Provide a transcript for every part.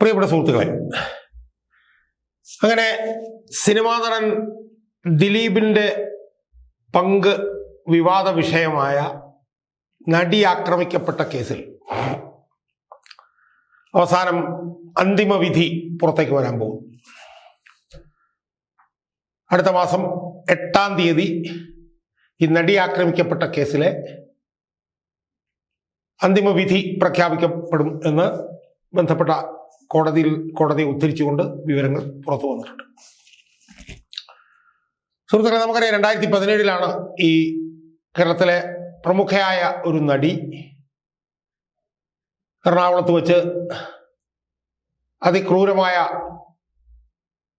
പ്രിയപ്പെട്ട സുഹൃത്തുക്കളെ അങ്ങനെ സിനിമാ നടൻ ദിലീപിന്റെ പങ്ക് വിവാദ വിഷയമായ നടി ആക്രമിക്കപ്പെട്ട കേസിൽ അവസാനം അന്തിമ വിധി പുറത്തേക്ക് വരാൻ പോകും അടുത്ത മാസം എട്ടാം തീയതി ഈ നടി ആക്രമിക്കപ്പെട്ട കേസിലെ അന്തിമ വിധി പ്രഖ്യാപിക്കപ്പെടും എന്ന് ബന്ധപ്പെട്ട കോടതിയിൽ കോടതി ഉദ്ധരിച്ചുകൊണ്ട് വിവരങ്ങൾ പുറത്തു വന്നിട്ടുണ്ട്. സുഹൃത്തുക്കളെ നമുക്കറിയാം രണ്ടായിരത്തി പതിനേഴിലാണ് ഈ കേരളത്തിലെ പ്രമുഖയായ ഒരു നടി എറണാകുളത്ത് വച്ച് അതിക്രൂരമായ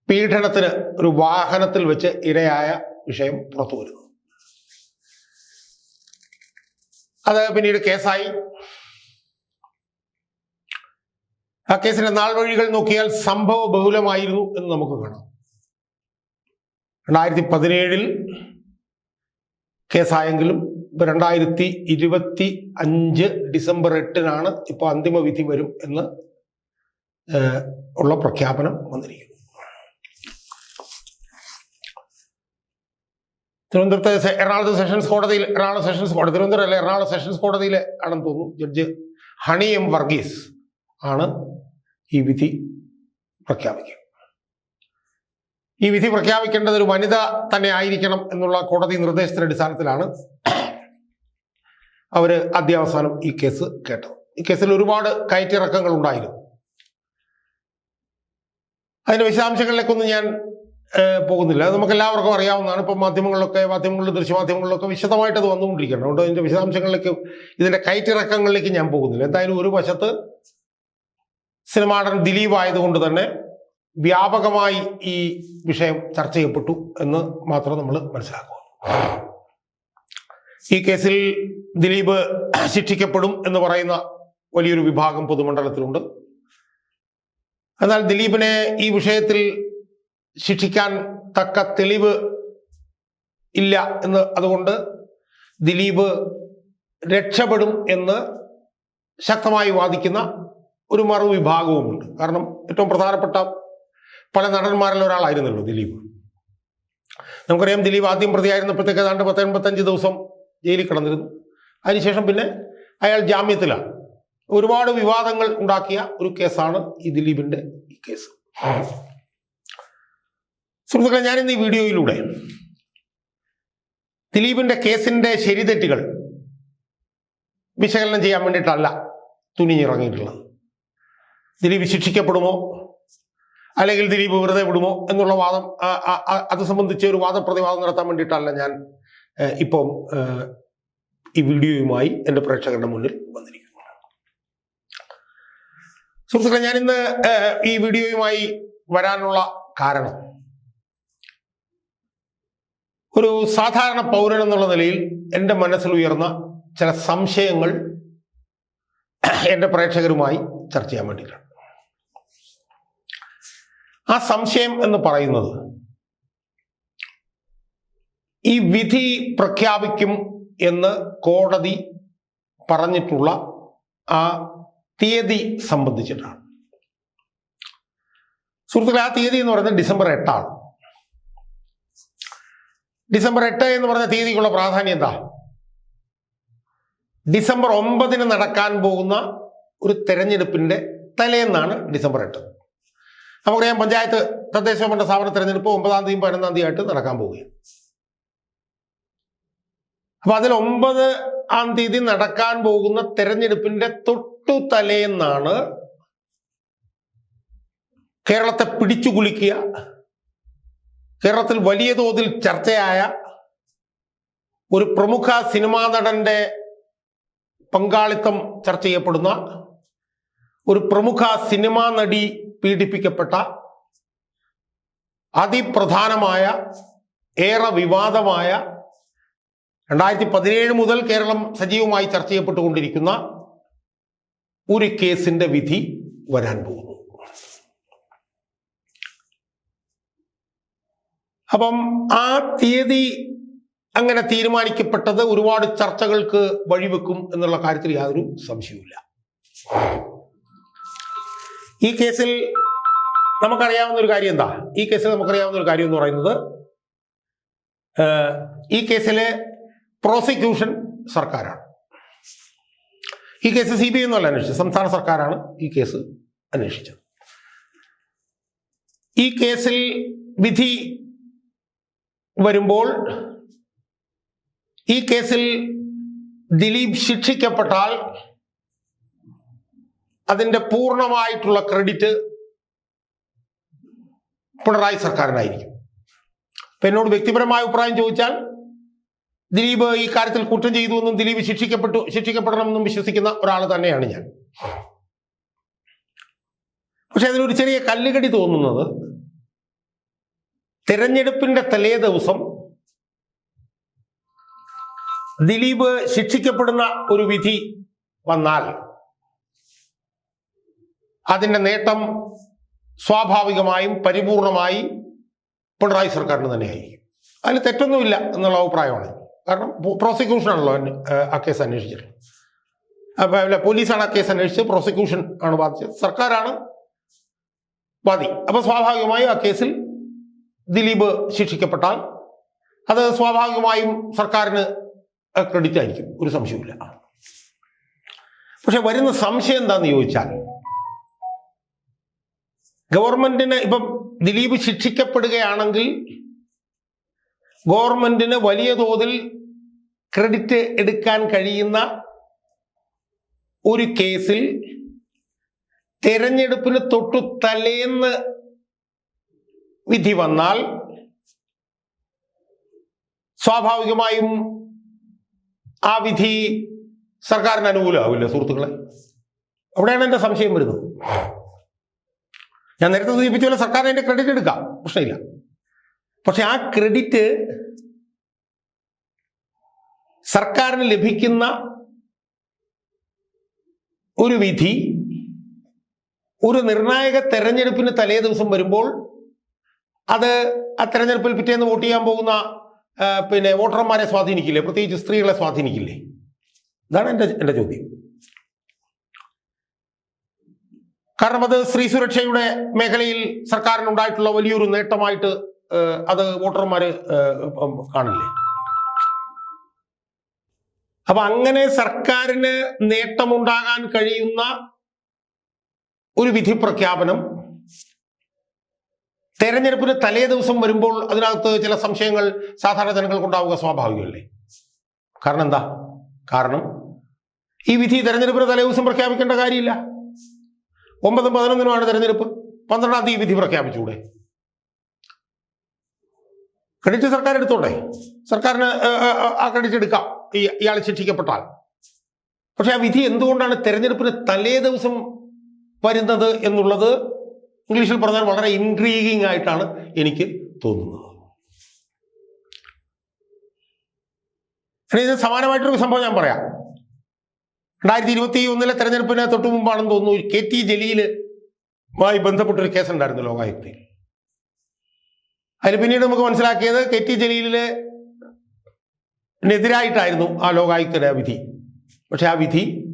പീഡനത്തിന് ഒരു വാഹനത്തിൽ വെച്ച് ഇരയായ വിഷയം പുറത്തു വരുന്നു. അത് പിന്നീട് കേസായി. ആ കേസിന്റെ നാൾ വഴികൾ നോക്കിയാൽ സംഭവ ബഹുലമായിരുന്നു എന്ന് നമുക്ക് കാണാം. രണ്ടായിരത്തി പതിനേഴിൽ കേസായെങ്കിലും രണ്ടായിരത്തി ഇരുപത്തി അഞ്ച് ഡിസംബർ എട്ടിനാണ് ഇപ്പൊ അന്തിമ വിധി വരും എന്ന് ഉള്ള പ്രഖ്യാപനം വന്നിരിക്കുന്നു. തിരുവനന്തപുരത്തെ എറണാകുളത്ത് സെഷൻസ് കോടതിയിൽ എറണാകുളം സെഷൻസ് കോടതി തിരുവനന്തപുരം അല്ലെ എറണാകുളം സെഷൻസ് കോടതിയിലെ ആണെന്ന് തോന്നുന്നു ജഡ്ജ് ഹണി എം വർഗീസ് ആണ് ഈ വിധി പ്രഖ്യാപിക്കും. ഈ വിധി പ്രഖ്യാപിക്കേണ്ടത് ഒരു വനിത തന്നെ ആയിരിക്കണം എന്നുള്ള കോടതി നിർദ്ദേശത്തിന്റെ അടിസ്ഥാനത്തിലാണ് അവർ അധ്യാവസാനം ഈ കേസ് കേട്ടത്. ഈ കേസിൽ ഒരുപാട് കയറ്റിറക്കങ്ങൾ ഉണ്ടായിരുന്നു. അതിന്റെ വിശദാംശങ്ങളിലേക്കൊന്നും ഞാൻ പോകുന്നില്ല. നമുക്ക് എല്ലാവർക്കും അറിയാവുന്നതാണ്. ഇപ്പം മാധ്യമങ്ങളിലൊക്കെ മാധ്യമങ്ങളിലും ദൃശ്യമാധ്യമങ്ങളിലൊക്കെ വിശദമായിട്ട് അത് വന്നുകൊണ്ടിരിക്കുകയാണ്. അതുകൊണ്ട് അതിന്റെ വിശദാംശങ്ങളിലേക്ക് ഇതിന്റെ കയറ്റിറക്കങ്ങളിലേക്ക് ഞാൻ പോകുന്നില്ല. എന്തായാലും ഒരു വശത്ത് സിനിമാടൻ ദിലീപ് ആയതുകൊണ്ട് തന്നെ വ്യാപകമായി ഈ വിഷയം ചർച്ച ചെയ്യപ്പെട്ടു എന്ന് മാത്രം നമ്മൾ മനസ്സിലാക്കുക. ഈ കേസിൽ ദിലീപ് ശിക്ഷിക്കപ്പെടും എന്ന് പറയുന്ന വലിയൊരു വിഭാഗം പൊതുമണ്ഡലത്തിലുണ്ട്. എന്നാൽ ദിലീപിനെ ഈ വിഷയത്തിൽ ശിക്ഷിക്കാൻ തക്ക തെളിവ് ഇല്ല എന്ന് അതുകൊണ്ട് ദിലീപ് രക്ഷപ്പെടും എന്ന് ശക്തമായി വാദിക്കുന്ന ഒരു മറു വിഭാഗവുമുണ്ട്. കാരണം ഏറ്റവും പ്രധാനപ്പെട്ട പല നടന്മാരിൽ ഒരാളായിരുന്നല്ലോ ദിലീപ്. നമുക്കറിയാം ദിലീപ് ആദ്യം പ്രതിയായിരുന്നപ്പോഴത്തേക്ക് ഏതാണ്ട് പത്തൊൻപത്തഞ്ച് ദിവസം ജയിലിൽ കിടന്നിരുന്നു. അതിനുശേഷം പിന്നെ അയാൾ ജാമ്യത്തിലാണ്. ഒരുപാട് വിവാദങ്ങൾ ഉണ്ടാക്കിയ ഒരു കേസാണ് ഈ ദിലീപിന്റെ ഈ കേസ്. സുഹൃത്തുക്കളെ ഞാനിന്ന് ഈ വീഡിയോയിലൂടെ ദിലീപിന്റെ കേസിന്റെ ശരിതെറ്റുകൾ വിശകലനം ചെയ്യാൻ വേണ്ടിയിട്ടല്ല തുനിഞ്ഞിറങ്ങിയിട്ടുള്ളത്. ദിലീപ് ശിക്ഷിക്കപ്പെടുമോ? അല്ലെങ്കിൽ ദിലീപ് വെറുതെ വിടുമോ? എന്നുള്ള വാദം അത് സംബന്ധിച്ച് ഒരു വാദപ്രതിവാദം നടത്താൻ വേണ്ടിയിട്ടല്ല ഞാൻ ഇപ്പം ഈ വീഡിയോയുമായി എന്റെ പ്രേക്ഷകരുടെ മുന്നിൽ വന്നിരിക്കുന്നു. സുഹൃത്തുക്കളെ ഞാൻ ഇന്ന് ഈ വീഡിയോയുമായി വരാനുള്ള കാരണം ഒരു സാധാരണ പൗരൻ എന്നുള്ള നിലയിൽ എന്റെ മനസ്സിൽ ഉയർന്ന ചില സംശയങ്ങൾ എന്റെ പ്രേക്ഷകരുമായി ചർച്ച ചെയ്യാൻ വേണ്ടിയിട്ടാണ്. ആ സംശയം എന്ന് പറയുന്നത് ഈ വിധി പ്രഖ്യാപിക്കും എന്ന് കോടതി പറഞ്ഞിട്ടുള്ള ആ തീയതി സംബന്ധിച്ചിട്ടാണ്. സുഹൃത്തുക്കളെ ആ തീയതി എന്ന് പറയുന്നത് ഡിസംബർ എട്ടാണ്. ഡിസംബർ എട്ട് എന്ന് പറഞ്ഞ തീയതിക്കുള്ള പ്രാധാന്യം എന്താ? ഡിസംബർ ഒമ്പതിന് നടക്കാൻ പോകുന്ന ഒരു തെരഞ്ഞെടുപ്പിന്റെ തലേന്നാണ് ഡിസംബർ എട്ട്. നമുക്കറിയാം പഞ്ചായത്ത് തദ്ദേശ ഭരണ സ്ഥാപന തെരഞ്ഞെടുപ്പ് ഒമ്പതാം തീയതി പതിനൊന്നാം തീയതി ആയിട്ട് നടക്കാൻ പോവുകയാണ്. അപ്പൊ അതിൽ ഒമ്പത് ആം തീയതി നടക്കാൻ പോകുന്ന തെരഞ്ഞെടുപ്പിന്റെ തൊട്ടു തലേന്നാണ് കേരളത്തെ പിടിച്ചു കുലുക്കിയ കേരളത്തിൽ വലിയ തോതിൽ ചർച്ചയായ ഒരു പ്രമുഖ സിനിമാ നടന്റെ പങ്കാളിത്തം ചർച്ച ചെയ്യപ്പെടുന്ന ഒരു പ്രമുഖ സിനിമാ നടി പീഡിപ്പിക്കപ്പെട്ട അതിപ്രധാനമായ ഏറെ വിവാദമായ രണ്ടായിരത്തി പതിനേഴ് മുതൽ കേരളം സജീവമായി ചർച്ച ചെയ്യപ്പെട്ടുകൊണ്ടിരിക്കുന്ന ഒരു കേസിന്റെ വിധി വരാൻ പോകുന്നു. അപ്പം ആ തീയതി അങ്ങനെ തീരുമാനിക്കപ്പെട്ടത് ഒരുപാട് ചർച്ചകൾക്ക് വഴിവെക്കും എന്നുള്ള കാര്യത്തിൽ യാതൊരു സംശയവുമില്ല. ഈ കേസിൽ നമുക്കറിയാവുന്ന ഒരു കാര്യം എന്താ? ഈ കേസിൽ നമുക്കറിയാവുന്ന ഒരു കാര്യം എന്ന് പറയുന്നത് ഈ കേസിലെ പ്രോസിക്യൂഷൻ സർക്കാരാണ്. ഈ കേസ് സി ബി ഐ ഒന്നുമല്ല അന്വേഷിച്ചത് സംസ്ഥാന സർക്കാരാണ് ഈ കേസ് അന്വേഷിച്ചത്. ഈ കേസിൽ വിധി വരുമ്പോൾ ഈ കേസിൽ ദിലീപ് ശിക്ഷിക്കപ്പെട്ടാൽ അതിന്റെ പൂർണമായിട്ടുള്ള ക്രെഡിറ്റ് പിണറായി സർക്കാരിനായിരിക്കും. അപ്പൊ എന്നോട് വ്യക്തിപരമായ അഭിപ്രായം ചോദിച്ചാൽ ദിലീപ് ഈ കാര്യത്തിൽ കുറ്റം ചെയ്തു എന്നും ദിലീപ് ശിക്ഷിക്കപ്പെട്ടു ശിക്ഷിക്കപ്പെടണമെന്നും വിശ്വസിക്കുന്ന ഒരാൾ തന്നെയാണ് ഞാൻ. പക്ഷെ അതിനൊരു ചെറിയ കല്ലുകടി തോന്നുന്നത് തെരഞ്ഞെടുപ്പിന്റെ തലേ ദിവസം ദിലീപ് ശിക്ഷിക്കപ്പെടുന്ന ഒരു വിധി വന്നാൽ അതിന്റെ നേട്ടം സ്വാഭാവികമായും പരിപൂർണമായി പിണറായി സർക്കാരിന് തന്നെയായിരിക്കും. അതിൽ തെറ്റൊന്നുമില്ല എന്നുള്ള അഭിപ്രായമാണ്. കാരണം പ്രോസിക്യൂഷനാണല്ലോ ആ കേസ് അന്വേഷിച്ചിട്ടുള്ളത്. അപ്പോൾ അല്ല പോലീസാണ് ആ കേസ് അന്വേഷിച്ചത് പ്രോസിക്യൂഷൻ ആണ് ബാധിച്ചത്. സർക്കാരാണ് വാദി അപ്പോൾ സ്വാഭാവികമായും ആ കേസിൽ ദിലീപ് ശിക്ഷിക്കപ്പെട്ടാൽ അത് സ്വാഭാവികമായും സർക്കാരിന് ക്രെഡിറ്റ് ആയിരിക്കും. ഒരു സംശയവുമില്ല. പക്ഷെ വരുന്ന സംശയം എന്താണെന്ന് ചോദിച്ചാൽ ഗവൺമെന്റിന് ഇപ്പം ദിലീപ് ശിക്ഷിക്കപ്പെടുകയാണെങ്കിൽ ഗവൺമെന്റിന് വലിയ തോതിൽ ക്രെഡിറ്റ് എടുക്കാൻ കഴിയുന്ന ഒരു കേസിൽ തെരഞ്ഞെടുപ്പിന് തൊട്ടു തലേന്ന് വിധി വന്നാൽ സ്വാഭാവികമായും ആ വിധി സർക്കാരിന് അനുകൂലമാവില്ല സുഹൃത്തുക്കളെ? അവിടെയാണ് എന്റെ സംശയം വരുന്നത്. ഞാൻ നേരത്തെ സൂചിപ്പിച്ച പോലെ സർക്കാർ അതിന്റെ ക്രെഡിറ്റ് എടുക്കാം. പ്രശ്നമില്ല. പക്ഷെ ആ ക്രെഡിറ്റ് സർക്കാരിന് ലഭിക്കുന്ന ഒരു വിധി ഒരു നിർണായക തെരഞ്ഞെടുപ്പിന് തലേ ദിവസം വരുമ്പോൾ അത് ആ തെരഞ്ഞെടുപ്പിൽ പിറ്റേന്ന് വോട്ട് ചെയ്യാൻ പോകുന്ന പിന്നെ വോട്ടർമാരെ സ്വാധീനിക്കില്ലേ? പ്രത്യേകിച്ച് സ്ത്രീകളെ സ്വാധീനിക്കില്ലേ? ഇതാണ് എന്റെ എന്റെ ചോദ്യം. കാരണം അത് സ്ത്രീ സുരക്ഷയുടെ മേഖലയിൽ സർക്കാരിനുണ്ടായിട്ടുള്ള വലിയൊരു നേട്ടമായിട്ട് അത് വോട്ടർമാര് കാണില്ലേ അപ്പൊ അങ്ങനെ സർക്കാരിന് നേട്ടമുണ്ടാകാൻ കഴിയുന്ന ഒരു വിധി പ്രഖ്യാപനം തെരഞ്ഞെടുപ്പിന് തലേ ദിവസം വരുമ്പോൾ അതിനകത്ത് ചില സംശയങ്ങൾ സാധാരണ ജനങ്ങൾക്കുണ്ടാവുക സ്വാഭാവികമല്ലേ? കാരണം എന്താ? കാരണം ഈ വിധി തെരഞ്ഞെടുപ്പിന് തലേ ദിവസം പ്രഖ്യാപിക്കേണ്ട കാര്യമില്ല. ഒമ്പതും പതിനൊന്നിനുമാണ് തെരഞ്ഞെടുപ്പ്. പന്ത്രണ്ടാം തീയതി വിധി പ്രഖ്യാപിച്ചുകൂടെ ക്രെഡിറ്റ് സർക്കാർ എടുത്തോട്ടെ? സർക്കാരിന് ആ ക്രെഡിറ്റ് എടുക്കാം. ഇയാൾ ശിക്ഷിക്കപ്പെട്ടാൽ. പക്ഷെ ആ വിധി എന്തുകൊണ്ടാണ് തെരഞ്ഞെടുപ്പിന് തലേ ദിവസം വരുന്നത് എന്നുള്ളത് ഇംഗ്ലീഷിൽ പറഞ്ഞാൽ വളരെ ഇൻട്രീഗിങ് ആയിട്ടാണ് എനിക്ക് തോന്നുന്നത്. ഇനി സമാനമായിട്ടൊരു സംഭവം ഞാൻ പറയാം. രണ്ടായിരത്തി ഇരുപത്തി ഒന്നിലെ തെരഞ്ഞെടുപ്പിന് തൊട്ടു മുമ്പാണെന്ന് തോന്നുന്നു കെ ടി ജലീലുമായി ബന്ധപ്പെട്ടൊരു കേസ് ഉണ്ടായിരുന്നു ലോകായുക്തയിൽ. അതിൽ പിന്നീട് നമുക്ക് മനസ്സിലാക്കിയത് കെ ടി ജലീലിനെതിരായിട്ടായിരുന്നു ആ ലോകായുക്തയുടെ വിധി. പക്ഷെ ആ വിധി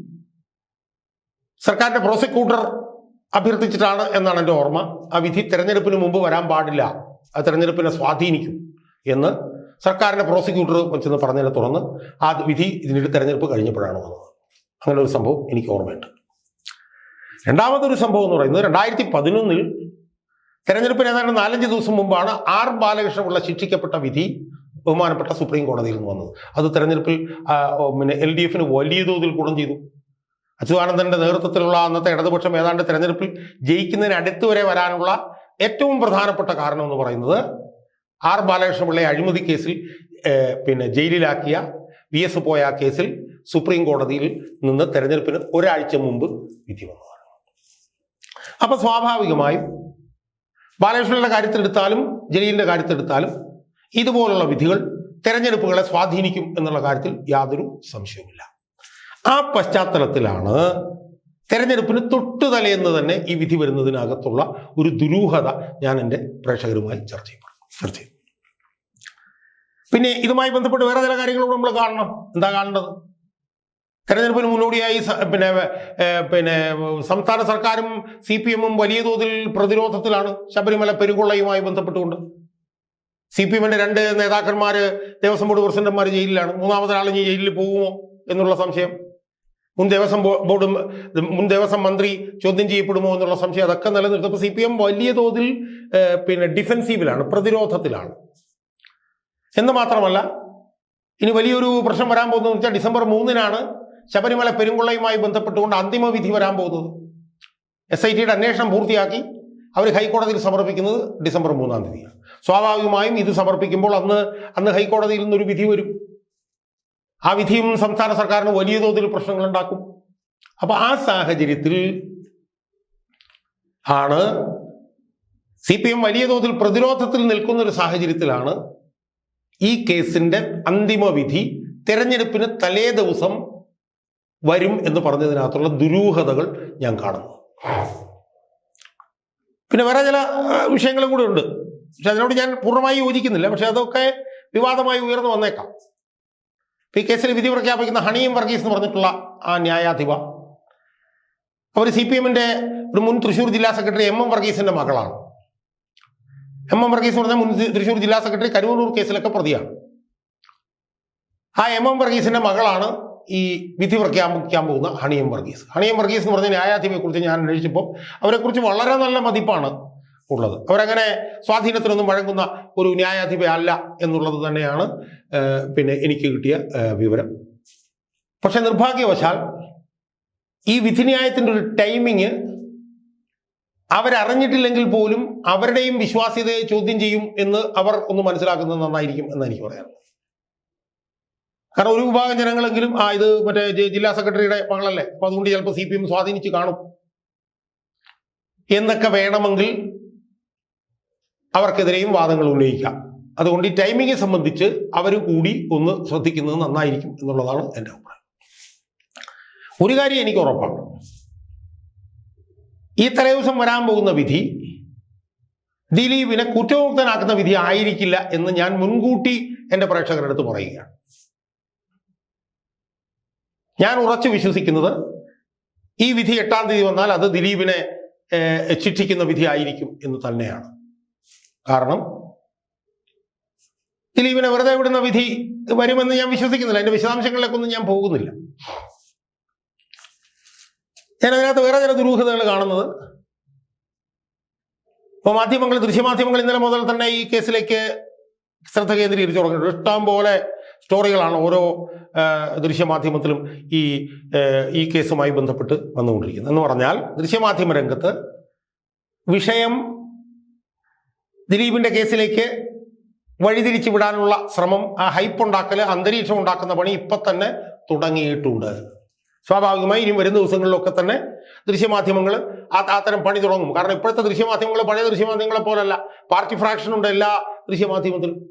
സർക്കാരിന്റെ പ്രോസിക്യൂട്ടർ അഭ്യർത്ഥിച്ചിട്ടാണ് എന്നാണ് എന്റെ ഓർമ്മ. ആ വിധി തെരഞ്ഞെടുപ്പിന് മുമ്പ് വരാൻ പാടില്ല. ആ തെരഞ്ഞെടുപ്പിനെ സ്വാധീനിക്കും എന്ന് സർക്കാരിന്റെ പ്രോസിക്യൂട്ടർ ചെന്ന് പറഞ്ഞതിനെ തുടർന്ന് ആ വിധി ഇതിനിടെ തെരഞ്ഞെടുപ്പ് കഴിഞ്ഞപ്പോഴാണ് വന്നത്. അങ്ങനെ ഒരു സംഭവം എനിക്ക് ഓർമ്മയുണ്ട്. രണ്ടാമതൊരു സംഭവം എന്ന് പറയുന്നത് രണ്ടായിരത്തി പതിനൊന്നിൽ തെരഞ്ഞെടുപ്പിന് ഏതാണ്ട് നാലഞ്ച് ദിവസം മുമ്പാണ് ആർ ബാലകൃഷ്ണപിള്ള ശിക്ഷിക്കപ്പെട്ട വിധി ബഹുമാനപ്പെട്ട സുപ്രീം കോടതിയിൽ നിന്ന് വന്നത്. അത് തെരഞ്ഞെടുപ്പിൽ പിന്നെ എൽ ഡി എഫിന് വലിയ തോതിൽ ഗുണം ചെയ്തു. അച്യുതാനന്ദന്റെ നേതൃത്വത്തിലുള്ള അന്നത്തെ ഇടതുപക്ഷം ഏതാണ്ട് തെരഞ്ഞെടുപ്പിൽ ജയിക്കുന്നതിന് അടുത്ത് വരെ വരാനുള്ള ഏറ്റവും പ്രധാനപ്പെട്ട കാരണം എന്ന് പറയുന്നത് ആർ ബാലകൃഷ്ണപിള്ളയെ അഴിമതി കേസിൽ പിന്നെ ജയിലിലാക്കിയ വി എസ് പോയ കേസിൽ സുപ്രീം കോടതിയിൽ നിന്ന് തെരഞ്ഞെടുപ്പിന് ഒരാഴ്ച മുമ്പ് വിധി വന്നതാണ് അപ്പൊ സ്വാഭാവികമായും ബാലകൃഷ്ണന്റെ കാര്യത്തിലെടുത്താലും ജലീലിന്റെ കാര്യത്തിലെടുത്താലും ഇതുപോലുള്ള വിധികൾ തെരഞ്ഞെടുപ്പുകളെ സ്വാധീനിക്കും എന്നുള്ള കാര്യത്തിൽ യാതൊരു സംശയവുമില്ല. ആ പശ്ചാത്തലത്തിലാണ് തെരഞ്ഞെടുപ്പിന് തൊട്ടു തന്നെ ഈ വിധി വരുന്നതിനകത്തുള്ള ഒരു ദുരൂഹത ഞാൻ എന്റെ പ്രേക്ഷകരുമായി ചർച്ച ചെയ്യും ചർച്ച ചെയ്യും പിന്നെ ഇതുമായി ബന്ധപ്പെട്ട് വേറെ ചില കാര്യങ്ങളും നമ്മൾ കാണണം. എന്താ കാണേണ്ടത് തെരഞ്ഞെടുപ്പിന് മുന്നോടിയായി പിന്നെ പിന്നെ സംസ്ഥാന സർക്കാരും സി പി എമ്മും വലിയ തോതിൽ പ്രതിരോധത്തിലാണ് ശബരിമല പെരുകൊള്ളയുമായി ബന്ധപ്പെട്ടുകൊണ്ട്. സി പി എമ്മിന്റെ രണ്ട് നേതാക്കന്മാര് ദേവസ്വം ബോർഡ് പ്രസിഡന്റുമാർ ജയിലിലാണ്. മൂന്നാമതൊരാൾ ഇനി ജയിലിൽ പോകുമോ എന്നുള്ള സംശയം. മുൻ ദേവസ്വം ബോർഡ് മുൻ ദേവസ്വം മന്ത്രി ചോദ്യം ചെയ്യപ്പെടുമോ എന്നുള്ള സംശയം. അതൊക്കെ നിലനിർത്തപ്പോൾ സി പി എം വലിയ തോതിൽ പിന്നെ ഡിഫെൻസീവിലാണ് പ്രതിരോധത്തിലാണ്. എന്ന് മാത്രമല്ല ഇനി വലിയൊരു പ്രശ്നം വരാൻ പോകുന്നത് വെച്ചാൽ ഡിസംബർ മൂന്നിനാണ് ശബരിമല പെരുങ്കുള്ളയുമായി ബന്ധപ്പെട്ടുകൊണ്ട് അന്തിമ വിധി വരാൻ പോകുന്നത്. എസ് ഐ ടിയുടെ അന്വേഷണം പൂർത്തിയാക്കി അവർ ഹൈക്കോടതിയിൽ സമർപ്പിക്കുന്നത് ഡിസംബർ മൂന്നാം തീയതിയാണ്. സ്വാഭാവികമായും ഇത് സമർപ്പിക്കുമ്പോൾ അന്ന് അന്ന് ഹൈക്കോടതിയിൽ നിന്നൊരു വിധി വരും. ആ വിധിയും സംസ്ഥാന സർക്കാരിന് വലിയ തോതിൽ പ്രശ്നങ്ങൾ ഉണ്ടാക്കും. അപ്പൊ ആ സാഹചര്യത്തിൽ ആണ് സി പി എം വലിയ തോതിൽ പ്രതിരോധത്തിൽ നിൽക്കുന്ന ഒരു സാഹചര്യത്തിലാണ് ഈ കേസിന്റെ അന്തിമ വിധി തെരഞ്ഞെടുപ്പിന് തലേ ദിവസം വരും എന്ന് പറഞ്ഞതിനകത്തുള്ള ദുരൂഹതകൾ ഞാൻ കാണുന്നു. പിന്നെ വേറെ ചില വിഷയങ്ങളും കൂടെ ഉണ്ട്. പക്ഷെ അതിനോട് ഞാൻ പൂർണമായി യോജിക്കുന്നില്ല. പക്ഷെ അതൊക്കെ വിവാദമായി ഉയർന്നു വന്നേക്കാം. ഈ കേസിൽ വിധി പ്രഖ്യാപിക്കുന്ന ഹണിയും വർഗീസ് എന്ന് പറഞ്ഞിട്ടുള്ള ആ ന്യായാധിപ അവർ സി പി എമ്മിന്റെ ഒരു മുൻ തൃശ്ശൂർ ജില്ലാ സെക്രട്ടറി എം എം വർഗീസിന്റെ മകളാണ്. എം എം വർഗീസ് പറഞ്ഞ മുൻ തൃശ്ശൂർ ജില്ലാ സെക്രട്ടറി കരുവന്നൂർ കേസിലൊക്കെ പ്രതിയാണ്. ആ എം എം വർഗീസിന്റെ മകളാണ് ഈ വിധി പ്രഖ്യാപിക്കാൻ പോകുന്ന ഹണിയം വർഗീസ്. ഹണിയം വർഗീസ് എന്ന് പറഞ്ഞ ന്യായാധിപയെ കുറിച്ച് ഞാൻ അന്വേഷിച്ചപ്പോൾ അവരെക്കുറിച്ച് വളരെ നല്ല മതിപ്പാണ് ഉള്ളത്. അവരങ്ങനെ സ്വാധീനത്തിനൊന്നും വഴങ്ങുന്ന ഒരു ന്യായാധിപ അല്ല എന്നുള്ളത് തന്നെയാണ് പിന്നെ എനിക്ക് കിട്ടിയ വിവരം. പക്ഷെ നിർഭാഗ്യവശാൽ ഈ വിധിന്യായത്തിന്റെ ഒരു ടൈമിങ് അവരറിഞ്ഞിട്ടില്ലെങ്കിൽ പോലും അവരുടെയും വിശ്വാസ്യതയെ ചോദ്യം ചെയ്യും എന്ന് അവർ ഒന്ന് മനസ്സിലാക്കുന്നത് നന്നായിരിക്കും എന്ന് എനിക്ക് പറയാം കാരണം ഒരു വിഭാഗം ജനങ്ങളെങ്കിലും ആ ഇത് മറ്റേ ജില്ലാ സെക്രട്ടറിയുടെ മകളല്ലേ? അപ്പൊ അതുകൊണ്ട് ചിലപ്പോൾ സി പി എം സ്വാധീനിച്ച് കാണും. എന്നൊക്കെ വേണമെങ്കിൽ അവർക്കെതിരെയും വാദങ്ങൾ ഉന്നയിക്കാം. അതുകൊണ്ട് ഈ ടൈമിങ്ങെ സംബന്ധിച്ച് അവർ കൂടി ഒന്ന് ശ്രദ്ധിക്കുന്നത് നന്നായിരിക്കും എന്നുള്ളതാണ് എന്റെ അഭിപ്രായം. ഒരു കാര്യം എനിക്ക് ഉറപ്പാണ്. ഈ തലേദിവസം വരാൻ പോകുന്ന വിധി ദിലീപിനെ കുറ്റമുക്തനാക്കുന്ന വിധി ആയിരിക്കില്ല എന്ന് ഞാൻ മുൻകൂട്ടി എന്റെ പ്രേക്ഷകരുടെ അടുത്ത് പറയുകയാണ്. ഞാൻ ഉറച്ചു വിശ്വസിക്കുന്നത് ഈ വിധി എട്ടാം തീയതി വന്നാൽ അത് ദിലീപിനെ ശിക്ഷിക്കുന്ന വിധി ആയിരിക്കും എന്ന് തന്നെയാണ്. കാരണം ദിലീപിനെ വെറുതെ വിടുന്ന വിധി വരുമെന്ന് ഞാൻ വിശ്വസിക്കുന്നില്ല. അതിന്റെ വിശദാംശങ്ങളിലേക്കൊന്നും ഞാൻ പോകുന്നില്ല. ഞാൻ അതിനകത്ത് വേറെ ചില ദുരൂഹതകൾ കാണുന്നത്. ഇപ്പോൾ മാധ്യമങ്ങൾ ദൃശ്യമാധ്യമങ്ങൾ ഇന്നലെ മുതൽ തന്നെ ഈ കേസിലേക്ക് ശ്രദ്ധ കേന്ദ്രീകരിച്ചു തുടങ്ങിയിട്ടുണ്ട്. ഇഷ്ടം പോലെ സ്റ്റോറികളാണ് ഓരോ ദൃശ്യമാധ്യമത്തിലും ഈ ഈ കേസുമായി ബന്ധപ്പെട്ട് വന്നുകൊണ്ടിരിക്കുന്നത്. എന്ന് പറഞ്ഞാൽ ദൃശ്യമാധ്യമ രംഗത്ത് വിഷയം ദിലീപിന്റെ കേസിലേക്ക് വഴിതിരിച്ചു വിടാനുള്ള ശ്രമം ആ ഹൈപ്പ് ഉണ്ടാക്കൽ അന്തരീക്ഷം ഉണ്ടാക്കുന്ന പണി ഇപ്പൊ തന്നെ തുടങ്ങിയിട്ടുണ്ട്. സ്വാഭാവികമായി ഇനി വരുന്ന ദിവസങ്ങളിലൊക്കെ തന്നെ ദൃശ്യമാധ്യമങ്ങൾ അത്തരം പണി തുടങ്ങും. കാരണം ഇപ്പോഴത്തെ ദൃശ്യമാധ്യമങ്ങൾ പഴയ ദൃശ്യമാധ്യമങ്ങളെ പോലല്ല. പാർട്ടി ഫ്രാക്ഷൻ ഉണ്ട് എല്ലാ ദൃശ്യമാധ്യമത്തിലും.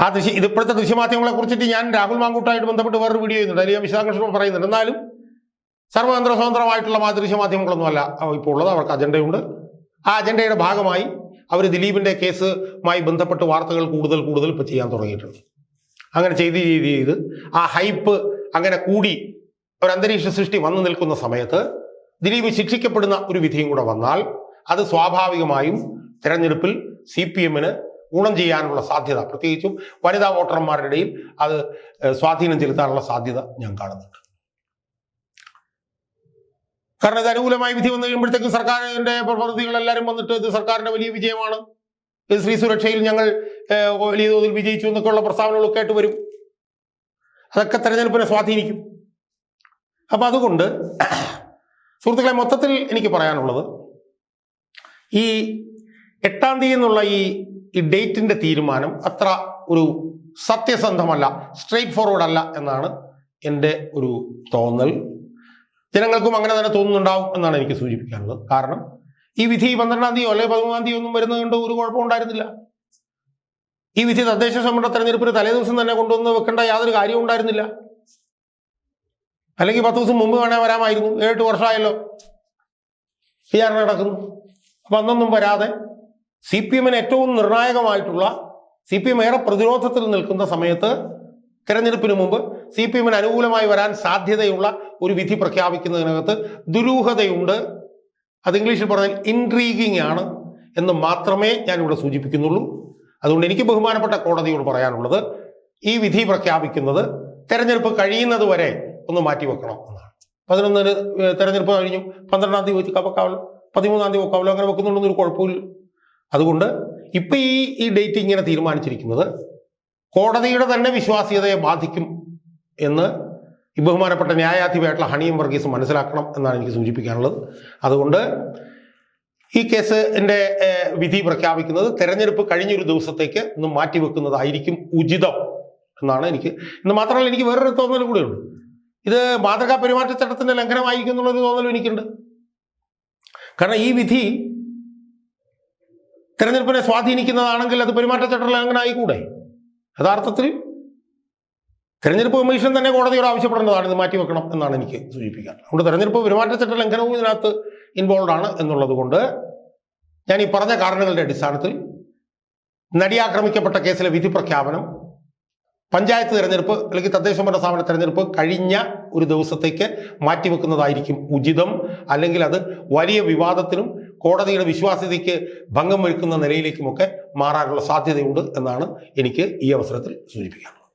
ആ ദൃശ്യ ഇത് ഇപ്പോഴത്തെ ദൃശ്യമാധ്യമങ്ങളെ കുറിച്ചിട്ട് ഞാൻ രാഹുൽ മാങ്കൂട്ടായിട്ട് ബന്ധപ്പെട്ട് വേറൊരു വീഡിയോ ചെയ്യുന്നുണ്ട്. അതിൽ ഞാൻ വിശദാംശം പറയുന്നുണ്ട്. എന്നാലും സർവതന്ത്ര സ്വതന്ത്രമായിട്ടുള്ള മാ ദൃശ്യമാധ്യമങ്ങളൊന്നും അല്ല. ഇപ്പോൾ ഉള്ളത് അവർക്ക് അജണ്ടയുണ്ട്. ആ അജണ്ടയുടെ ഭാഗമായി അവർ ദിലീപിന്റെ കേസുമായി ബന്ധപ്പെട്ട് വാർത്തകൾ കൂടുതൽ കൂടുതൽ ഇപ്പോൾ ചെയ്യാൻ തുടങ്ങിയിട്ടുണ്ട്. അങ്ങനെ ചെയ്ത് ചെയ്ത് ചെയ്ത് ആ ഹൈപ്പ് അങ്ങനെ കൂടി ഒരു അന്തരീക്ഷ സൃഷ്ടി വന്നു നിൽക്കുന്ന സമയത്ത് ദിലീപ് ശിക്ഷിക്കപ്പെടുന്ന ഒരു വിധിയും കൂടെ വന്നാൽ അത് സ്വാഭാവികമായും തെരഞ്ഞെടുപ്പിൽ സി പി എമ്മിന് ഗുണം ചെയ്യാനുള്ള സാധ്യത. പ്രത്യേകിച്ചും വനിതാ വോട്ടർമാരുടെ ഇടയിൽ അത് സ്വാധീനം ചെലുത്താനുള്ള സാധ്യത ഞാൻ കാണുന്നുണ്ട്. കാരണം ഇത് അനുകൂലമായ വിധി വന്നു കഴിയുമ്പോഴത്തേക്കും സർക്കാരിന്റെ പ്രവൃത്തികൾ എല്ലാവരും വന്നിട്ട് ഇത് സർക്കാരിന്റെ വലിയ വിജയമാണ്. ഇത് സ്ത്രീ സുരക്ഷയിൽ ഞങ്ങൾ വലിയ തോതിൽ വിജയിച്ചു എന്നൊക്കെയുള്ള പ്രസ്താവനകളൊക്കെ ആയിട്ട് വരും. അതൊക്കെ തെരഞ്ഞെടുപ്പിനെ സ്വാധീനിക്കും. അപ്പം അതുകൊണ്ട് സുഹൃത്തുക്കളെ മൊത്തത്തിൽ എനിക്ക് പറയാനുള്ളത് ഈ എട്ടാം തീയതി എന്നുള്ള ഈ ഈ ഡേറ്റിന്റെ തീരുമാനം അത്ര ഒരു സത്യസന്ധമല്ല സ്ട്രെയിറ്റ് ഫോർവേഡ് അല്ല എന്നാണ് എന്റെ ഒരു തോന്നൽ. ജനങ്ങൾക്കും അങ്ങനെ തന്നെ തോന്നുന്നുണ്ടാവും എന്നാണ് എനിക്ക് സൂചിപ്പിക്കാനുള്ളത്. കാരണം ഈ വിധി പന്ത്രണ്ടാം തീയതിയോ അല്ലെങ്കിൽ പതിമൂന്നാം തീയതി ഒന്നും വരുന്നത് കൊണ്ട് ഒരു കുഴപ്പം ഉണ്ടായിരുന്നില്ല. ഈ വിധി തദ്ദേശ സ്വയംഭരണ തെരഞ്ഞെടുപ്പിന് തലേ ദിവസം തന്നെ കൊണ്ടുവന്ന് വെക്കേണ്ട യാതൊരു കാര്യവും ഉണ്ടായിരുന്നില്ല. അല്ലെങ്കിൽ പത്ത് ദിവസം മുമ്പ് വേണേ വരാമായിരുന്നു. ഏഴെട്ട് വർഷമായല്ലോ. വിചാരണ നടക്കുന്നു. അപ്പൊ അന്നൊന്നും വരാതെ സി പി എമ്മിന് ഏറ്റവും നിർണായകമായിട്ടുള്ള സി പി എം ഏറെ പ്രതിരോധത്തിൽ നിൽക്കുന്ന സമയത്ത് തെരഞ്ഞെടുപ്പിന് മുമ്പ് സി പി എമ്മിന് അനുകൂലമായി വരാൻ സാധ്യതയുള്ള ഒരു വിധി പ്രഖ്യാപിക്കുന്നതിനകത്ത് ദുരൂഹതയുണ്ട്. അത് ഇംഗ്ലീഷിൽ പറഞ്ഞാൽ ഇൻട്രീഗിങ് ആണ് എന്ന് മാത്രമേ ഞാനിവിടെ സൂചിപ്പിക്കുന്നുള്ളൂ. അതുകൊണ്ട് എനിക്ക് ബഹുമാനപ്പെട്ട കോടതിയോട് പറയാനുള്ളത് ഈ വിധി പ്രഖ്യാപിക്കുന്നത് തെരഞ്ഞെടുപ്പ് കഴിയുന്നത് വരെ ഒന്ന് മാറ്റിവെക്കണം എന്നാണ്. പതിനൊന്നിന് തെരഞ്ഞെടുപ്പ് കഴിഞ്ഞു. പന്ത്രണ്ടാം തീയതി വെച്ച് വെക്കാവല്ലോ പതിമൂന്നാം തീയതി വെക്കാവല്ലോ അങ്ങനെ വെക്കുന്നുണ്ടെന്നൊരു കുഴപ്പമില്ല. അതുകൊണ്ട് ഇപ്പം ഈ ഈ ഡേറ്റ് ഇങ്ങനെ തീരുമാനിച്ചിരിക്കുന്നത് കോടതിയുടെ തന്നെ വിശ്വാസ്യതയെ ബാധിക്കും എന്ന് ബഹുമാനപ്പെട്ട ന്യായാധിപയായിട്ടുള്ള ഹണിയും വർഗീസ് മനസ്സിലാക്കണം എന്നാണ് എനിക്ക് സൂചിപ്പിക്കാനുള്ളത്. അതുകൊണ്ട് ഈ കേസിന്റെ വിധി പ്രഖ്യാപിക്കുന്നത് തെരഞ്ഞെടുപ്പ് കഴിഞ്ഞൊരു ദിവസത്തേക്ക് ഒന്ന് മാറ്റിവെക്കുന്നതായിരിക്കും ഉചിതം എന്നാണ് എനിക്ക്. എന്ന് മാത്രമല്ല എനിക്ക് വേറൊരു തോന്നൽ കൂടെയുണ്ട് ഇത് മാതൃകാ പെരുമാറ്റച്ചട്ടത്തിന്റെ ലംഘനമായിരിക്കും എന്നുള്ളൊരു തോന്നലും എനിക്കുണ്ട്. കാരണം ഈ വിധി തെരഞ്ഞെടുപ്പിനെ സ്വാധീനിക്കുന്നതാണെങ്കിൽ അത് പെരുമാറ്റച്ചട്ട ലംഘനമായിക്കൂടെ? യഥാർത്ഥത്തിൽ തെരഞ്ഞെടുപ്പ് കമ്മീഷൻ തന്നെ കോടതിയോട് ആവശ്യപ്പെടേണ്ടതാണ് ഇത് മാറ്റിവെക്കണം എന്നാണ് എനിക്ക് സൂചിപ്പിക്കാൻ അതുകൊണ്ട് തെരഞ്ഞെടുപ്പ് പെരുമാറ്റച്ചട്ട ലംഘനവും ഇതിനകത്ത് ഇൻവോൾവ് ആണ് എന്നുള്ളത് കൊണ്ട് ഞാൻ ഈ പറഞ്ഞ കാരണങ്ങളുടെ അടിസ്ഥാനത്തിൽ നടിയാക്രമിക്കപ്പെട്ട കേസിലെ വിധി പ്രഖ്യാപനം പഞ്ചായത്ത് തെരഞ്ഞെടുപ്പ് അല്ലെങ്കിൽ തദ്ദേശ ഭരണ സ്ഥാപന തെരഞ്ഞെടുപ്പ് കഴിഞ്ഞ ഒരു ദിവസത്തേക്ക് മാറ്റിവെക്കുന്നതായിരിക്കും ഉചിതം. അല്ലെങ്കിൽ അത് വലിയ വിവാദത്തിനും കോടതിയുടെ വിശ്വാസ്യതയ്ക്ക് ഭംഗം വരുത്തുന്ന നിലയിലേക്കുമൊക്കെ മാറാനുള്ള സാധ്യതയുണ്ട് എന്നാണ് എനിക്ക് ഈ അവസരത്തിൽ സൂചിപ്പിക്കാനുള്ളത്.